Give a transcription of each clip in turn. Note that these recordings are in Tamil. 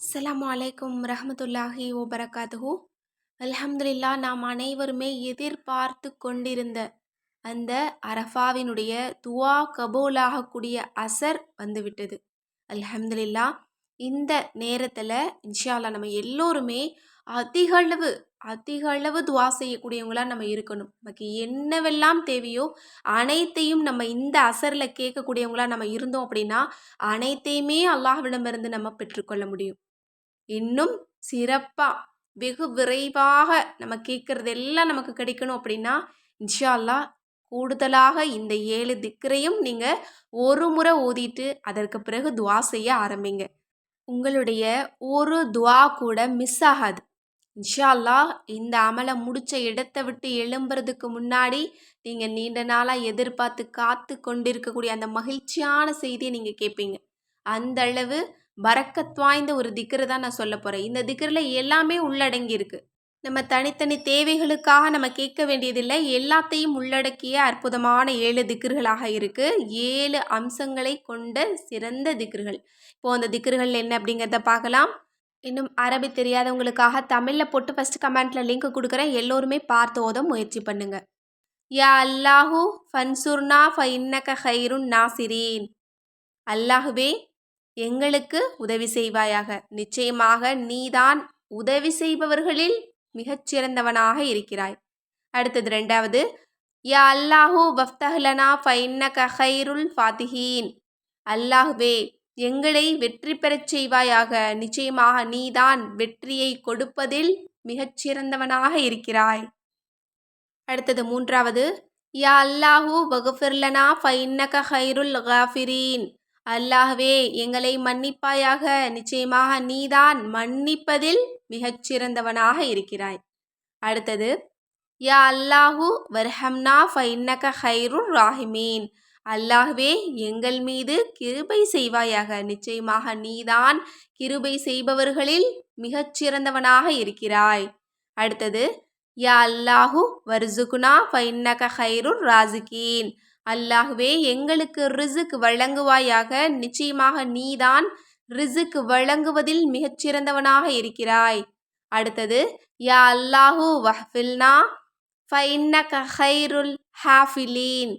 அஸ்லாம் வலைக்கும் ரஹமத்துல்லாஹி வபரகாத்துஹு. அல்ஹம்துலில்லா நாம் அனைவருமே எதிர்பார்த்து கொண்டிருந்த அந்த அரஃபாவினுடைய துவா கபூலாகக்கூடிய அசர் வந்துவிட்டது. அல்ஹம்துலில்லா இந்த நேரத்தில் இன்ஷால்லா நம்ம எல்லோருமே அதிகளவு அதிகளவு துவா செய்யக்கூடியவங்களா நம்ம இருக்கணும். நமக்கு என்னவெல்லாம் தேவையோ அனைத்தையும் நம்ம இந்த அசரில் கேட்கக்கூடியவங்களாக நம்ம இருந்தோம் அப்படின்னா அனைத்தையுமே அல்லாஹ்விடமிருந்து நம்ம பெற்றுக்கொள்ள முடியும். இன்னும் சிறப்பாக வெகு விரைவாக நம்ம கேட்குறது எல்லாம் நமக்கு கிடைக்கணும் அப்படின்னா இன்ஷா கூடுதலாக இந்த ஏழு திக்கரையும் நீங்கள் ஒரு முறை ஓதிட்டு அதற்கு பிறகு துவா செய்ய ஆரம்பிங்க. உங்களுடைய ஒரு துவா கூட மிஸ் ஆகாது. இன்ஷால்லா அல்லாஹ் இந்த அமலை முடித்த இடத்தை விட்டு எழும்புறதுக்கு முன்னாடி நீங்கள் நீண்ட நாளாக எதிர்பார்த்து காத்து கொண்டிருக்கக்கூடிய அந்த மகிழ்ச்சியான செய்தியை நீங்கள் கேட்பீங்க. அந்த அளவு பறக்கத் வாய்ந்த ஒரு திக்ரு தான் நான் சொல்ல போகிறேன் இந்த திக்கரில் எல்லாமே உள்ளடங்கி இருக்கு நம்ம தனித்தனி தேவைகளுக்காக நம்ம கேட்க வேண்டியதில்லை. எல்லாத்தையும் உள்ளடக்கிய அற்புதமான ஏழு திக்கர்களாக இருக்குது ஏழு அம்சங்களை கொண்ட சிறந்த திக்கர்கள் இப்போது அந்த திக்கர்கள் என்ன அப்படிங்கிறத பார்க்கலாம். இன்னும் அரபி தெரியாதவங்களுக்காக தமிழில் போட்டு ஃபஸ்ட் கமெண்ட்டில் லிங்க் கொடுக்குறேன். எல்லோருமே பார்த்து ஓத முயற்சி பண்ணுங்கள் யா அல்லாஹூ ஃபன்சுர்னா ஃப இன்னக ஹைருன் நாசிரீன். அல்லாஹுவே எங்களுக்கு உதவி செய்வாயாக. நிச்சயமாக நீதான் உதவி செய்பவர்களில் மிகச்சிறந்தவனாக இருக்கிறாய். அடுத்தது ரெண்டாவது யா அல்லாஹூ வஃப்தஹ்லனா ஃபைன்ன கஹைருல் ஃபாத்திஹீன். அல்லாஹுவே எங்களை வெற்றி பெறச் செய்வாயாக. நிச்சயமாக நீதான் வெற்றியை கொடுப்பதில் மிகச்சிறந்தவனாக இருக்கிறாய். அடுத்தது மூன்றாவது யா அல்லாஹூ வகுஃபிர்லனா ஃபைன்னக ஹைருல் காஃபிரீன். அல்லாஹ்வே எங்களை மன்னிப்பாயாக. நிச்சயமாக நீதான் மன்னிப்பதில் மிகச்சிறந்தவனாக இருக்கிறாய். அடுத்தது யா அல்லாஹு வர்ஹம்னா ஃபைன்னக ஹைருர் ராஹிமீன். அல்லாஹ்வே எங்கள் மீது கிருபை செய்வாயாக. நிச்சயமாக நீதான் கிருபை செய்பவர்களில் மிகச்சிறந்தவனாக இருக்கிறாய். அடுத்தது யா அல்லாஹு வர்சுகுனா ஃபைன்னக ஹைருர் ராசிகீன் அல்லாஹ்வே எங்களுக்கு ரிசுக் வழங்குவாயாக. நிச்சயமாக நீதான் ரிசுக் வழங்குவதில் மிகச்சிறந்தவனாக இருக்கிறாய். அடுத்தது யா அல்லாஹூ வஹ்ஃபில்னா ஃபைன்னக ஹைருல் ஹாஃபிலீன்.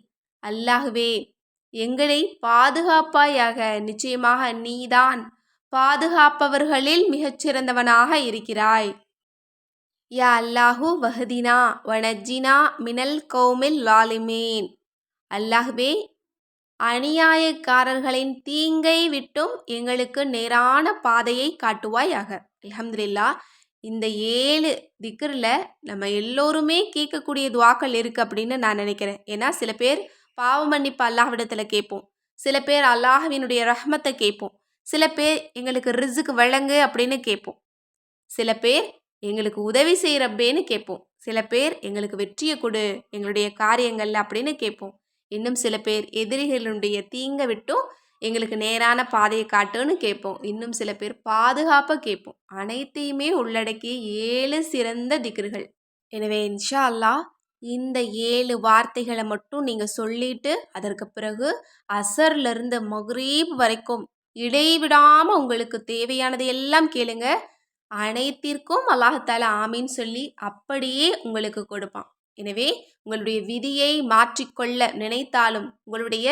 அல்லாஹுவே எங்களை பாதுகாப்பாயாக நிச்சயமாக நீதான் பாதுகாப்பவர்களில் மிகச்சிறந்தவனாக இருக்கிறாய். யா அல்லாஹூ வஹதினா வனஜினா மினல் கௌமில் லாலிமேன் அல்லாஹ்வே அநியாயக்காரர்களின் தீங்கை விட்டும் எங்களுக்கு நேரான பாதையை காட்டுவாயாக. அலமதுல்லா இந்த ஏழு திக்ரில் நம்ம எல்லோருமே கேட்கக்கூடிய துவாக்கள் இருக்குது அப்படின்னு நான் நினைக்கிறேன். ஏன்னா சில பேர் பாவ மன்னிப்பு அல்லாஹ்விடத்தில் கேட்போம். சில பேர் அல்லாஹ்வினுடைய ரஹ்மத்தை கேட்போம். சில பேர் எங்களுக்கு ரிசுக்கு வழங்கு அப்படின்னு கேட்போம். சில பேர் எங்களுக்கு உதவி செய்கிறப்பேன்னு கேட்போம். சில பேர் எங்களுக்கு வெற்றியை கொடு எங்களுடைய காரியங்கள் அப்படின்னு கேட்போம். இன்னும் சில பேர் எதிரிகளுடைய தீங்கை விட்டும் எங்களுக்கு நேரான பாதையை காட்டுன்னு கேட்போம். இன்னும் சில பேர் பாதுகாப்பாக கேட்போம். அனைத்தையுமே உள்ளடக்கிய ஏழு சிறந்த திக்ருகள். எனவே இன்ஷா அல்லாஹ் இந்த ஏழு வார்த்தைகளை மட்டும் நீங்கள் சொல்லிட்டு அதற்கு பிறகு அசர்லேருந்து மகரீப் வரைக்கும் இடைவிடாமல் உங்களுக்கு தேவையானது எல்லாம் கேளுங்க. அனைத்திற்கும் அல்லாஹால ஆமின்னு சொல்லி அப்படியே உங்களுக்கு கொடுப்பான். எனவே உங்களுடைய விதியை மாற்றிக்கொள்ள நினைத்தாலும் உங்களுடைய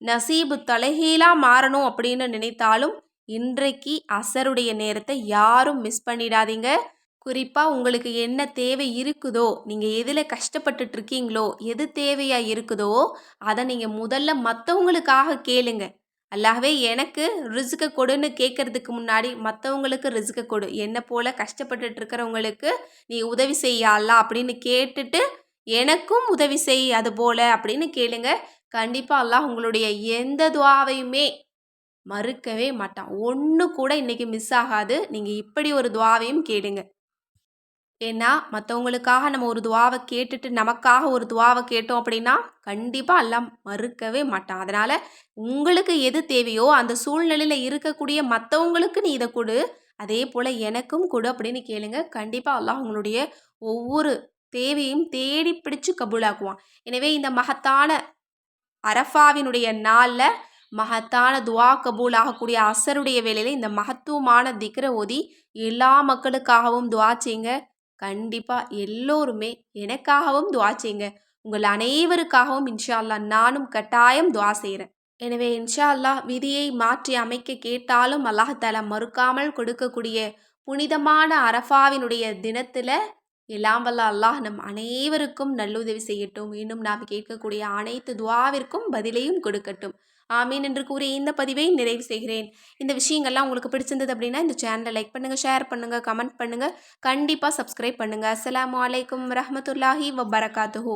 நசீபு தலைகீழாக மாறணும் அப்படின்னு நினைத்தாலும் இன்றைக்கு அசருடைய நேரத்தை யாரும் மிஸ் பண்ணிடாதீங்க. குறிப்பாக உங்களுக்கு என்ன தேவை இருக்குதோ நீங்கள் எதில் கஷ்டப்பட்டுட்டு இருக்கீங்களோ எது தேவையாக இருக்குதோ அதை நீங்கள் முதல்ல மற்றவங்களுக்காக கேளுங்க. அல்லாகவே எனக்கு ரிசுக்க கொடுன்னு கேட்கறதுக்கு முன்னாடி மற்றவங்களுக்கு ரிசுக்க கொடு. என்னை போல் கஷ்டப்பட்டுட்டு இருக்கிறவங்களுக்கு நீ உதவி செய்யலாம் அப்படின்னு கேட்டுட்டு எனக்கும் உதவி செய் அது போல் அப்படின்னு கேளுங்க. கண்டிப்பாக அல்லாஹ் உங்களுடைய எந்த துவாவையுமே மறுக்கவே மாட்டான். ஒன்று கூட இன்றைக்கி மிஸ் ஆகாது. நீங்கள் இப்படி ஒரு துவாவையும் கேளுங்க. ஏன்னா மற்றவங்களுக்காக நம்ம ஒரு துவாவை கேட்டுட்டு நமக்காக ஒரு துவாவை கேட்டோம் அப்படின்னா கண்டிப்பாக எல்லாம் மறுக்கவே மாட்டான். அதனால் உங்களுக்கு எது தேவையோ அந்த சூழ்நிலையில் இருக்கக்கூடிய மற்றவங்களுக்கு நீ இதை கொடு. அதே போல் எனக்கும் கொடு அப்படின்னு கேளுங்க. கண்டிப்பாக அல்லாஹ் உங்களுடைய ஒவ்வொரு தேவையும் தேடி பிடிச்சு கபூலாக்குவான். எனவே இந்த மகத்தான அரஃபாவினுடைய நாளில் மகத்தான துவா கபூல் ஆகக்கூடிய அசருடைய வேலையில் இந்த மகத்துவமான திக்ர ஓதி எல்லா மக்களுக்காகவும் துவா செய்யுங்க கண்டிப்பாக எல்லோருமே எனக்காகவும் துவா செய்யுங்க உங்கள் அனைவருக்காகவும் இன்ஷா அல்லாஹ் நானும் கட்டாயம் துவா செய்கிறேன் எனவே இன்ஷா அல்லாஹ் விதியை மாற்றி அமைக்க கேட்டாலும் அல்லாஹால மறுக்காமல் கொடுக்கக்கூடிய புனிதமான அரஃபாவினுடைய தினத்தில் எல்லாம் வல்ல அல்லாஹ் நம் அனைவருக்கும் நல்லுதவி செய்யட்டும். இன்னும் நாம் கேட்கக்கூடிய அனைத்து துவாவிற்கும் பதிலையும் கொடுக்கட்டும். ஆமீன் என்று கூறி இந்த பதிவை நிறைவு செய்கிறேன். இந்த விஷயங்கள்லாம் உங்களுக்கு பிடிச்சிருந்தது அப்படின்னா இந்த சேனலை லைக் பண்ணுங்கள் ஷேர் பண்ணுங்கள் கமெண்ட் பண்ணுங்கள் கண்டிப்பாக சப்ஸ்கிரைப் பண்ணுங்கள் அஸ்லாம் அலைக்கும் வரமத்துல்லாஹி வபரகாத்துஹூ.